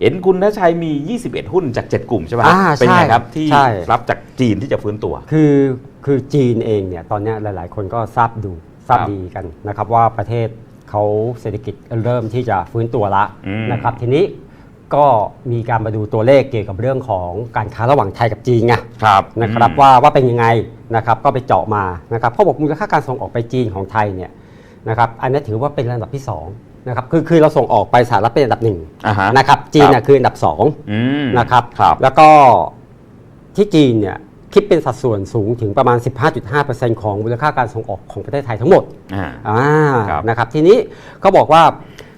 เห็นคุณทชัยมี 21 หุ้นจาก 7 กลุ่มใช่ไหมอ่าเป็นไงใช่ครับ ที่ใช่ รับจากจีนที่จะฟื้นตัว คือคือจีนเองเนี่ยตอนเนี้ยหลาย ๆ คนก็ทราบดูทราบครับดีกันนะครับว่าประเทศเขาเศรษฐกิจเริ่มที่จะฟื้นตัวละอืม นะครับทีนี้ก็มีการมาดูตัวเลขเกี่ยวกับเรื่องของการค้าระหว่างไทยกับจีนไง ครับ นะครับอืมว่าว่าเป็นยังไงนะครับก็ไปเจาะมานะครับเขาบอกมูลค่าการส่งออกไปจีนของไทยเนี่ยนะครับอันนี้ถือว่าเป็นระดับที่สอง นะครับคือคือเราส่งออกไปสหรัฐเป็นอันดับหนึ่งอ่าฮะ นะครับจีนครับน่ะคืออันดับสองอืมนะครับครับแล้วก็ที่จีนเนี่ยคิดเป็นสัดส่วนสูงถึงประมาณ 15.5%ของมูลค่าการส่งออกของประเทศไทยทั้งหมด อ่า อ่าครับ นะครับทีนี้เขาบอกว่า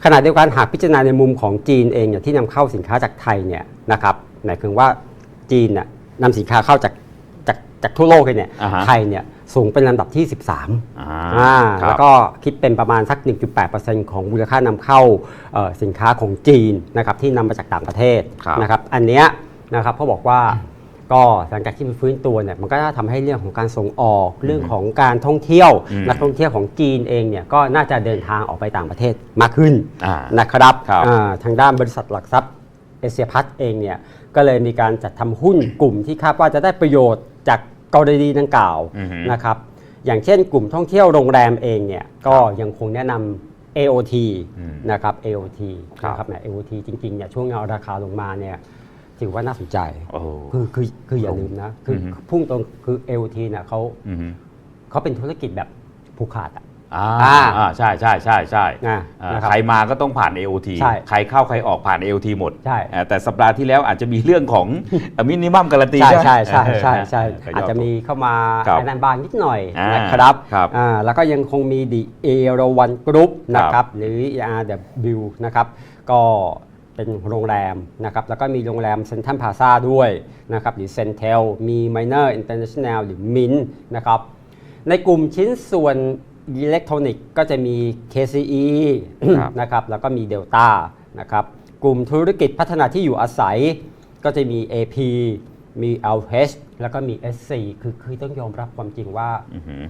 ขณะเดียวกันหากพิจารณาในมุมของจีนเองเนี่ยที่นำเข้าสินค้าจากไทยเนี่ยนะครับหมายถึงว่าจีนน่ะนำสินค้าเข้าจาก จากจากทั่วโลกเลยเนี่ยอ่าฮะไทยเนี่ยสูงเป็นลำดับที่ 13อ่าอ่าครับแล้วก็คิดเป็นประมาณสัก 1.8%ของมูลค่านำเข้าเอ่อสินค้าของจีนนะครับที่นำมาจากต่างประเทศครับนะครับอันเนี้ยนะครับเขาบอกว่าก็หลังจากที่มันฟื้นตัวเนี่ยมันก็จะทำให้เรื่องของการส่งออกเรื่องของการท่องเที่ยว อืมนักท่องเที่ยวของจีนเองเนี่ยก็น่าจะเดินทางออกไปต่างประเทศมากขึ้น อ่านะครับครับอ่าทางด้านบริษัทหลักทรัพย์เอเชียพัฒเองเนี่ยก็เลยมีการจัดทำหุ้นกลุ่มที่คาดว่าจะได้ประโยชน์จาก กรณีดังกล่าวอือฮึนะครับอย่างเช่นกลุ่มท่องเที่ยวโรงแรมเองเนี่ยก็ยังคงแนะนำ AOT อืมนะครับ AOT ครับนะครับนะ AOT จริงๆเนี่ยช่วงเอาราคาลงมาเนี่ยถือว่าน่าสนใจโอ้โหคือคือคืออย่าลืมนะคือออฮึ พุ่งตรงคือ AOT เนี่ยเขาอืมเขาเป็นธุรกิจแบบผูกขาดอะ อ่าอ่าอ่าใช่ใช่ใช่ใช่นะอ่านะครับใครมาก็ต้องผ่าน AOT ใช่ใครเข้าใครออกผ่าน AOT หมดใช่อ่าแต่สัปดาห์ที่แล้วอาจจะมีเรื่องของมินิมัมการันตีใช่ไหมใช่ใช่ใช่ใช่เก็ยอาจจะมีเข้ามาครับไอ้นันบางนิดหน่อยอ่านนะครับครับอ่าแล้วก็ยังคงมีดีเอราวันกรุ๊ปนะคครัรับบหรือ ERW นะครับก็เป็นโรงแรมนะครับแล้วก็มีโรงแรมเซ็นทรัลพาซาด้วยนะครับหรือเซนเทลมีไมเนอร์อินเตอร์เนชั่นแนลหรือมินนะครับในกลุ่มชิ้นส่วน อิเล็กทรอนิกส์ก็จะมี KCE ครับ นะครับแล้วก็มี Delta นะครับกลุ่มธุรกิจพัฒนาที่อยู่อาศัย ก็จะมี AP มี LH แล้วก็มี SC คือคือต้องยอมรับความจริงว่า อือหือ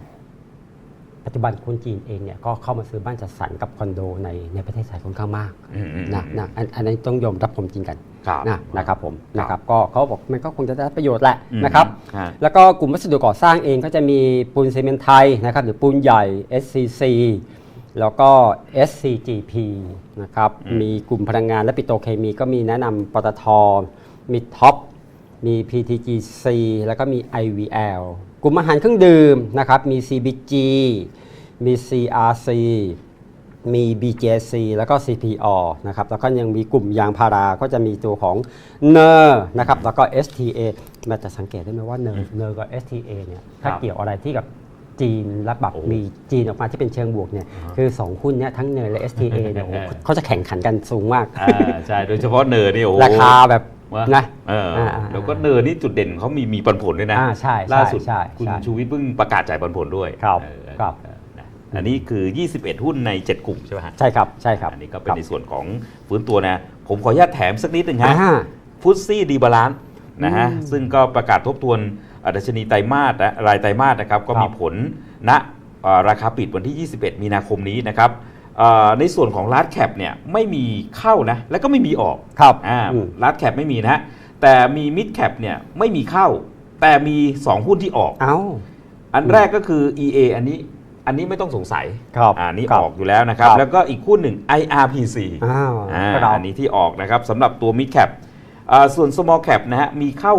ปัจจุบันคนจีนเองเนี่ยก็เข้ามาซื้อบ้านจัดสรรกับคอนโดในในประเทศไทยค่อนข้างมากอืมอืมนะนะอันอันนี้ต้องยอมรับความจริงกันครับนะนะครับผมครับนะครับก็เขาบอกมันก็คงจะได้ประโยชน์แหละอืมนะครับฮะแล้วก็กลุ่มวัสดุก่อสร้างเองก็จะมีปูนซีเมนต์ไทยนะครับหรือปูนใหญ่ SCC แล้วก็ SCGP นะครับอืมมีกลุ่มพลังงานและปิโตรเคมีก็มีแนะนำปตทมีท็อป มี PTGC แล้วก็มี IVL กลุ่มอาหารเครื่องดื่มนะครับ มี CBG มี CRC มี BJC แล้วก็ CPO นะครับ แล้วก็ยังมีกลุ่มยางพารา ก็จะมีตัวของเนอร์นะครับ แล้วก็ STA มันจะสังเกตได้ไหมว่าเนอร์เนอร์กับ STA เนี่ย ถ้าครับเกี่ยวอะไรที่กับจีนและแบบโอ้มีจีนออกมาที่เป็นเชิงบวกเนี่ยคือ 2 หุ้นเนี่ยทั้งเนอร์และ STA เนี่ยโอ้โหเขาจะแข่งขันกันสูงมากอ่าใช่ โดยเฉพาะเนอร์นี่โอ้โหราคาแบบว่า นะเอออาอ่าแล้วก็เนอร์นี่จุดเด่นเขามีมีปันผลด้วยนะอ่าใช่ใช่ล่าสุดใช่คุณใช่ชูวิทย์เพิ่งประกาศจ่ายปันผลด้วยครับเออครับเออนะอันนี้คือ 21 หุ้นใน 7 กลุ่มใช่ไหมฮะใช่ครับใช่ครับอันนี้ก็เป็นในส่วนของฟื้นตัวนะ ผมขออนุญาตแถมสักนิดหนึ่งฮะอ่าฟุตซี่ดีบาลานซ์นะฮะอืมซึ่งก็ประกาศทบทวนอ่าดัชนีไตรมาสนะรายไตรมาสนะครับก็ครับมีผลณอ่าราคาปิดวันที่ 21 มีนาคมนี้นะครับอ่า ในส่วนของลาร์ดแคปเนี่ยไม่มีเข้านะแล้วก็ไม่มีออกครับอ่าอืมลาร์ดแคปไม่มีนะฮะแต่มีมิดแคปเนี่ยไม่มีเข้า แต่มี 2 หุ้นที่ออกเอ้าอันแรกก็คือ EA อันนี้อันนี้ไม่ต้องสงสัยครับอ่านี่ครับออกอยู่แล้วนะครับครับแล้วก็อีกหุ้นหนึ่ง IRPC อ้าวอ่าก็เราอันนี้ที่ออกนะครับสำหรับตัว mid cap อ่าส่วน small cap นะฮะมีเข้า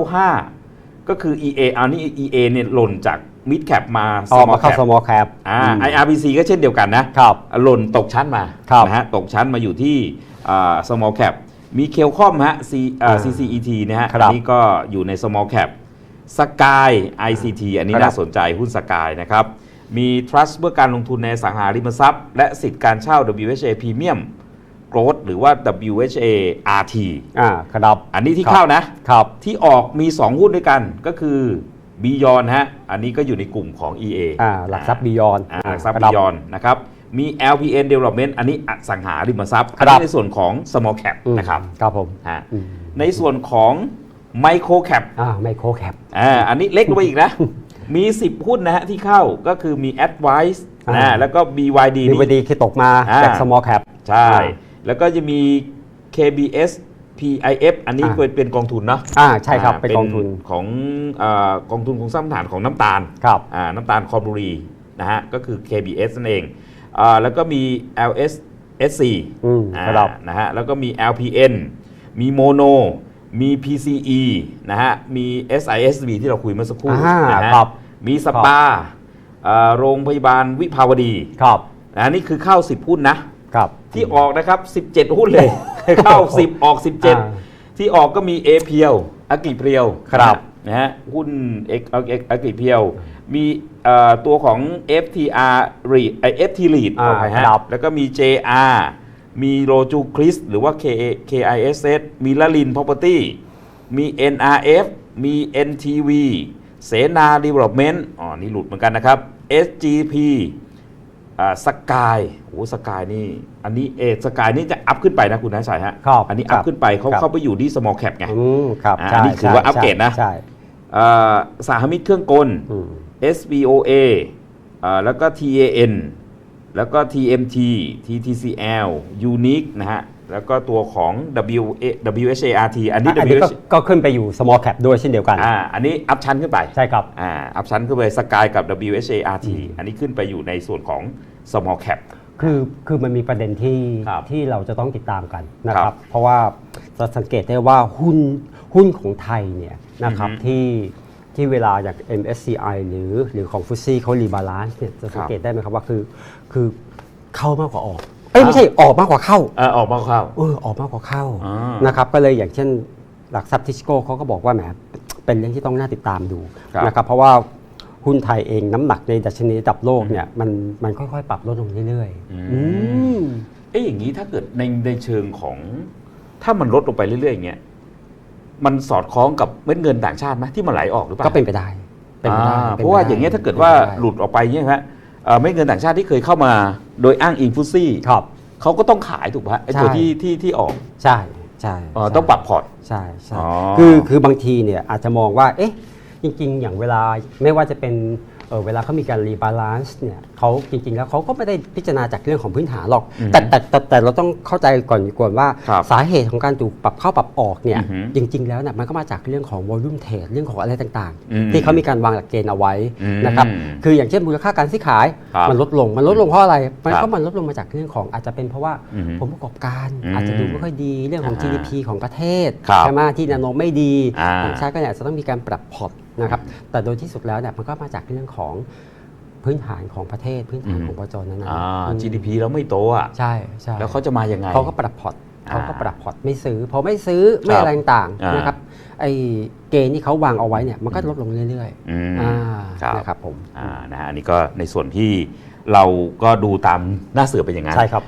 5 ก็คือ EA อันนี้ EA เนี่ยหล่นจาก mid cap มาออกมา small เข้า cap small cap อ่าอืม IRPC ก็เช่นเดียวกันนะครับหล่นตกชั้นมาครับนะฮะตกชั้นมาอยู่ที่อ่า small cap มีเคลคอมฮะ C อ่า อ่า CCET นะฮะครัอับนนี้ก็อยู่ใน small cap สกาย ICT อันนี้ครับ น่าสนใจหุ้นสกายนะครับ มี trust เพื่อการลงทุนในอสังหาริมทรัพย์ และสิทธิการเช่า WHA Premium Growth หรือว่า WHA RT อ่าครับอันนี้ที่ครับเข้านะ ครับ ที่ออกมี 2 หุ้นด้วยกันก็คือ Beyond ฮะ อันนี้ก็อยู่ในกลุ่มของ EA อ่าหลักทรัพย์บียอนอ่าหลักทรัพย์ Beyond นะครับ มี LPN Development อันนี้อสังหาริมทรัพย์ครับอันนี้ในส่วนของ small cap นะครับ ครับผมฮะอืมในส่วนของ micro cap อ่าไมโครแคปอ่าอันนี้เล็กลงไปอีกนะ มี 10 หุ้นนะฮะที่เข้าก็คือมี Advice อ่านะแล้วก็ BYD ดีนี่วดีคือตกมาอ่าจาก small cap ใช่อ่าแล้วก็จะมี KBS PIF อันนี้อ่าเป็นเป็นกองทุนเนาะอ่าใช่ครับเป็นกองทุนของเออกองทุนของสร้างฐานของน้ำตาลครับ อ่าน้ำตาลคอนบุรีนะฮะก็คือ KBS นั่นเองอ่าแล้วก็มี LS SC อืมอ่าครับ นะฮะแล้วก็มี LPN มีโมโน มี PCE นะฮะมี SISB ที่เราคุยเมื่อสักครู่อ่านะฮะครับ มีสปาอ่าโรงพยาบาลวิภาวดีครับนะนี่คือเข้า 10 หุ้นนะ ครับที่ออกนะครับ 17 หุ้นเลย เข้า10ออกอ่า17ที่ออกก็มีเอเพียวอากิเพียวครับนะฮะหุ้นเอกอากิเพียว มีเอ่อตัวของ FTR REIT ไอ FT REIT อ่าขออภัยฮะครับแล้วก็มี JR มีโรจูคริสหรือว่า K KISS มีลลิน Property มี NRF มี NTV เสนา Development อ๋อ นี่หลุดเหมือนกันนะครับ SGP สกายโอ้สกายนี่ อันนี้เอสกายนี่จะอัพขึ้นไปนะคุณนายสายฮะ ครับอันนี้ครัอับพขึ้นไปเขาครับ เข้าไปอยู่ที่ small cap ไง อืมครับอ่าใช่อันนี้ถือว่าใช่อัปเกรดนะ ใช่เอ่อสาหมิตเครื่องกล อืม SBOA เอ่อแล้วก็ TAN แล้วก็ TMT TTCL Unique นะฮะ แล้วก็ตัวของ WA WHART อันนี้ อันนี้ก็ WH ก็ขึ้นไปอยู่ small cap ด้วยเช่นเดียวกัน อ่าอันนี้อัพชั้นขึ้นไปใช่ครับ อ่าอัพชั้นขึ้นไปสกายกับ WHART อันนี้ขึ้นไปอยู่ในส่วนของ small cap คือคือมันมีประเด็นที่ครับที่เราจะต้องติดตามกันนะคครัรับบเพราะว่าจะสังเกตได้ว่าหุ้นหุ้นของไทยเนี่ยนะครับอือฮึที่ที่เวลาอย่าง MSCI หรือหรือของฟุตซี่เขารีบาลานซ์เนี่ยจะสังเกตได้ไหมครับว่าคือคือเข้ามากกว่าออก เอ้ยไม่ใช่ออกมากกว่าเข้าเออออกมาเข้า เออออกมากกว่าเข้าอ่านนะครับก็เลยอย่างเช่นหลักทรัพย์ทิสโก้เขาก็บอกว่าแหมเป็นเรื่องที่ต้องน่าติดตามดูครับนะครับเพราะว่าหุ้นไทยเองน้ำหนักในดัชนีระดับโลกเนี่ยมันมันค่อยๆ ปรับลดลงเรื่อยๆอืมอืม เอ๊ะอย่างนี้ถ้าเกิดในในเชิงของถ้ามันลดลงไปเรื่อยๆอย่างเงี้ยมันสอดคล้องกับเม็ดเงินต่างชาติไหมที่มันไหลออกหรือเปล่าก็เป็นไปได้ เป็นไปได้อ่าป็นไปได้เพราะว่าอย่างเงี้ยถ้าเกิดว่าป็นไปไหลุดออกไปเนี่ยฮะ เอ่อเม็ดเงินต่างชาติที่เคยเข้ามาโดยอ้างอิงฟุตซี่ครับเขาก็ต้องขายถูกไหมฮะไอ้ตัวใช่ที่ที่ที่ออกใช่ใช่เอ่อใช่ต้องปรับพอร์ตใช่ใช่อ๋อคือคือบางทีเนี่ยอาจจะมองว่าเอ๊ะจริง ๆ อย่างเวลาไม่ว่าจะเป็น เอ่อเวลาเขามีการรีบาลานซ์เนี่ยเขาจริงๆแล้วเขาก็ไม่ได้พิจารณาจากเรื่องของพื้นฐานหรอกอือฮึแต่แต่แต่แต่เราต้องเข้าใจก่อนก่อนว่าครับสาเหตุของการถูกปรับเข้าปรับออกเนี่ยอือฮึจริง ๆ แล้วเนี่ยมันก็มาจากเรื่องของวอลุ่มเทรดเรื่องของอะไรต่างอืมๆ ที่เขามีการวางหลักเกณฑ์เอาไว้อืมนะครับคืออย่างเช่นมูลค่าการซื้อขายครับมันลดลงมันลดลงเพราะอะไรมันครัก็บมันลดลงมาจากเรื่องของอาจจะเป็นเพราะว่าอือฮึผลประกอบการอืมอาจจะดูไม่ค่อยดีเรื่องของ อ่า GDP ของประเทศครับใช่ไหมที่แนวโน้มไม่ดีอ่า ต่างชาติก็เนี่ยจะต้องมีการปรับพอร์ต นะครับแต่โดยที่สุดแล้วเนี่ยมันก็มาจากเรื่องของพื้นฐานของประเทศพื้นฐานของประจรนั้นๆอ่าอืม GDP แล้วไม่โตอะใช่ใช่แล้วเขาจะมายังไงเขาก็ปรับพอร์ตอ่าเขาก็ปรับพอร์ตไม่ซื้อพอไม่ซื้อไม่ครับอะไรต่างอ่าๆนะครับไอ้เกณฑ์ที่เขาวางเอาไว้เนี่ยมันก็ลดลงเรื่อยอืมๆอ่าครับนะครับผมอ่านะฮะอันนี้ก็ในส่วนที่เราก็ดูตามหน้าเสือเป็นอย่างนั้นใช่ครับ